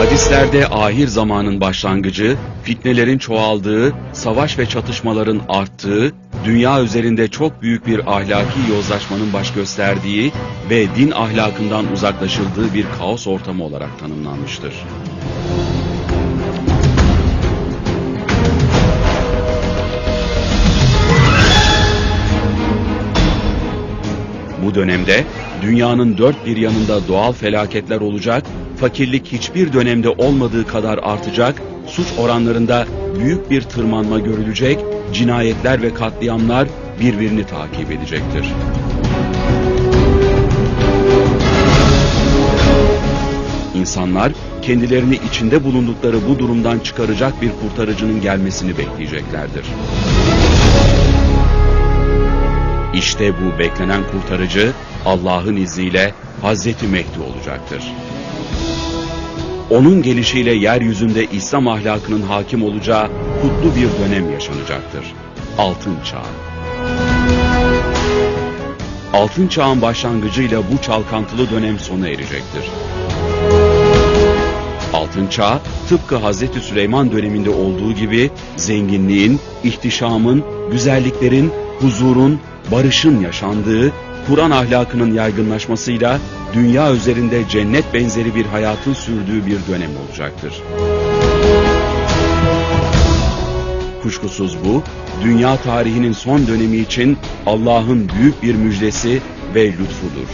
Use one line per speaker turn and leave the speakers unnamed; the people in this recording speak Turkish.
Hadislerde ahir zamanın başlangıcı, fitnelerin çoğaldığı, savaş ve çatışmaların arttığı, dünya üzerinde çok büyük bir ahlaki yozlaşmanın baş gösterdiği ve din ahlakından uzaklaşıldığı bir kaos ortamı olarak tanımlanmıştır. Bu dönemde dünyanın dört bir yanında doğal felaketler olacak, fakirlik hiçbir dönemde olmadığı kadar artacak, suç oranlarında büyük bir tırmanma görülecek, cinayetler ve katliamlar birbirini takip edecektir. İnsanlar kendilerini içinde bulundukları bu durumdan çıkaracak bir kurtarıcının gelmesini bekleyeceklerdir. İşte bu beklenen kurtarıcı Allah'ın izniyle Hazreti Mehdi olacaktır. Onun gelişiyle yeryüzünde İslam ahlakının hakim olacağı kutlu bir dönem yaşanacaktır. Altın Çağ. Altın Çağ'ın başlangıcıyla bu çalkantılı dönem sona erecektir. Altın Çağ, tıpkı Hazreti Süleyman döneminde olduğu gibi zenginliğin, ihtişamın, güzelliklerin, huzurun, barışın yaşandığı, Kur'an ahlakının yaygınlaşmasıyla dünya üzerinde cennet benzeri bir hayatın sürdüğü bir dönem olacaktır. Kuşkusuz bu, dünya tarihinin son dönemi için Allah'ın büyük bir müjdesi ve lütfudur.